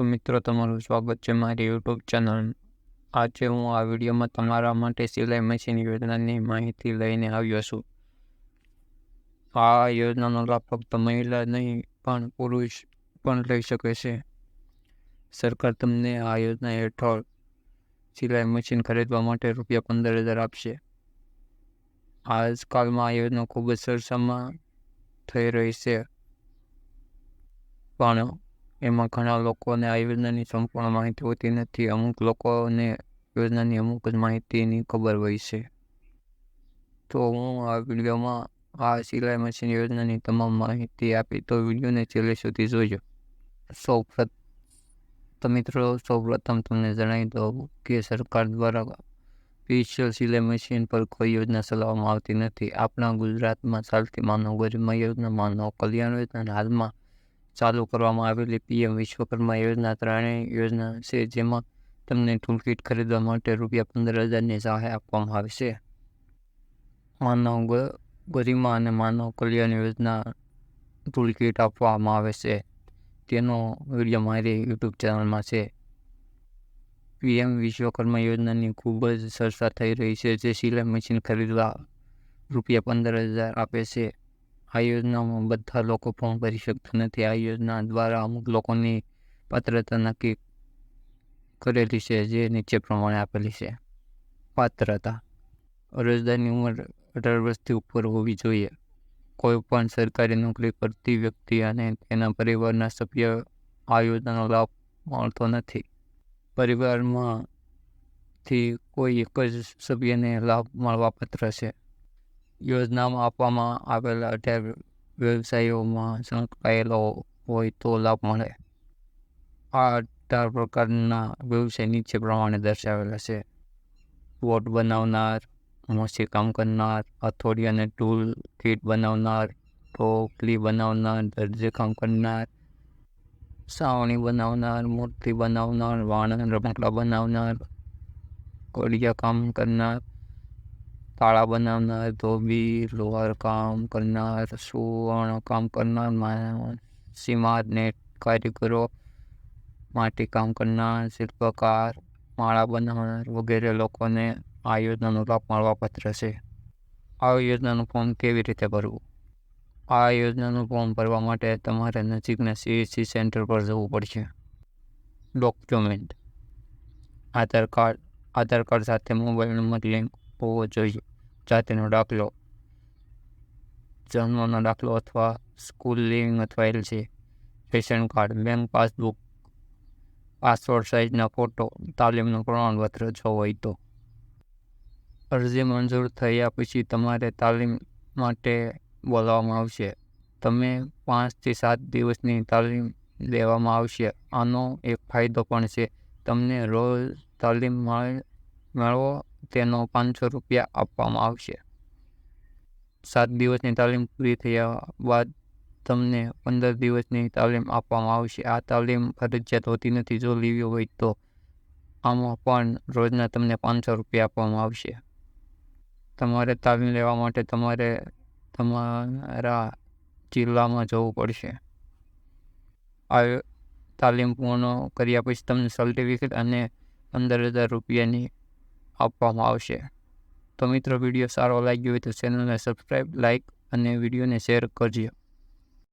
તો મિત્રો, તમારું સ્વાગત છે મારી યુટ્યુબ ચેનલ. આજે હું આ વિડીયોમાં તમારા માટે સિલાઈ મશીન યોજનાની માહિતી લઈને આવ્યો છું. આ યોજનાનો લાભ ફક્ત મહિલા નહીં, પણ પુરુષ પણ લઈ શકે છે. સરકાર તમને આ યોજના હેઠળ સિલાઈ મશીન ખરીદવા માટે રૂપિયા પંદર હજાર આપશે. આજકાલમાં આ યોજના ખૂબ જ સરસામાં થઈ રહી છે. પણ એમાં ઘણા લોકોને આ યોજનાની સંપૂર્ણ માહિતી હોતી નથી. અમુક લોકોને યોજનાની અમુક જ માહિતીની ખબર હોય છે. તો હું આ વિડીયોમાં આ સિલાઈ મશીન યોજનાની તમામ માહિતી આપી તો વિડીયોને છેલ્લે સુધી જોજો. સૌ તો મિત્રો, સૌપ્રથમ તમને જણાવી દઉં કે સરકાર દ્વારા સ્પેશિયલ સિલાઈ મશીન પર કોઈ યોજના ચલાવવામાં આવતી નથી. આપણા ગુજરાતમાં ચાલતી માનવ ગરિમા યોજના, માનવ કલ્યાણ યોજના હાલમાં ચાલુ કરવામાં આવેલી પીએમ વિશ્વકર્મા યોજના ત્રણેય યોજના છે, જેમાં તમને ટૂલકીટ ખરીદવા માટે રૂપિયા પંદર હજારની સહાય આપવામાં આવે છે. માનવ ગરિમા અને માનવ કલ્યાણ યોજના ટૂલકીટ આપવામાં આવે છે. તેનો વીડિયો મારી યુટ્યુબ ચેનલમાં છે. પીએમ વિશ્વકર્મા યોજનાની ખૂબ જ ચર્ચા થઈ રહી છે, જે સિલાઈ મશીન ખરીદવા રૂપિયા પંદર હજાર આપે છે. આ યોજનામાં બધા લોકો ફોર્મ ભરી શકતા નથી. આ યોજના દ્વારા અમુક લોકોની પાત્રતા નક્કી કરેલી છે, જે નીચે પ્રમાણે આપેલી છે. પાત્રતા. અરજદારની ઉંમર અઢાર વર્ષથી ઉપર હોવી જોઈએ. કોઈ પણ સરકારી નોકરી કરતી વ્યક્તિ અને તેના પરિવારના સભ્ય આ યોજનાનો લાભ મળતો નથી. પરિવારમાંથી કોઈ એક જ સભ્યને લાભ મળવાપાત્ર છે. યોજનામાં આપવામાં આવેલા અઢાર વ્યવસાયોમાં સંકળાયેલો હોય તો લાભ મળે. આ અઢાર પ્રકારના વ્યવસાય નીચે પ્રમાણે દર્શાવેલા છે. બોટ બનાવનાર મોસી કામ કરનાર, હથોડી અને ટૂલ કીટ બનાવનાર ટોપલી બનાવનાર દરજી કામ કરનાર, સાવણી બનાવનાર, મૂર્તિ બનાવનાર વાણન રમકડા બનાવનાર કોડિયા કામ કરનાર તાળા બનાવનાર, ધોબી, લોહાર કામ કરનાર, સુવર્ણ કામ કરનાર સીમાર નેટ કારીગરો માટી કામ કરનાર, શિલ્પકાર, માળા બનાવનાર વગેરે લોકોને આ યોજનાનો લાભ મળવાપાત્ર છે. આ યોજનાનું ફોર્મ કેવી રીતે ભરવું? આ યોજનાનું ફોર્મ ભરવા માટે તમારે નજીકના સીએસસી સેન્ટર પર જવું પડશે. Document. Aadhaar card. Aadhaar card સાથે મોબાઈલ નંબર લિંક હોવો જોઈએ. જાતિનો દાખલો. જન્મનો દાખલો અથવા સ્કૂલ લિવિંગ અથવા LC ration card bank passbook passport સાઇઝના photo તાલીમનું પ્રમાણપત્ર જો હોય તો. અરજી મંજૂર થયા પછી તમારે તાલીમ માટે બોલાવવામાં આવશે. તમે પાંચથી સાત દિવસની તાલીમ લેવામાં આવશે. આનો એક ફાયદો પણ છે, તમને રોજ તાલીમ મેળવો તેનો પાંચસો રૂપિયા આપવામાં આવશે. સાત દિવસની તાલીમ પૂરી થયા બાદ તમને પંદર દિવસની તાલીમ આપવામાં આવશે. આ તાલીમ ફરજિયાત હોતી નથી. જો લેવી હોય તો આમાં પણ રોજના તમને પાંચસો રૂપિયા આપવામાં આવશે. તમારે તાલીમ લેવા માટે તમારે તમારા જિલ્લામાં જવું પડશે. આ તાલીમ પૂર્ણ કર્યા પછી તમને સર્ટિફિકેટ અને પંદર હજાર રૂપિયાની આપવામાં આવશે. તો મિત્રો, વીડિયો સારો લાગ્યો હોય તો ચેનલને સબસ્ક્રાઈબ લાઈક અને વિડીયોને શેર કરજો.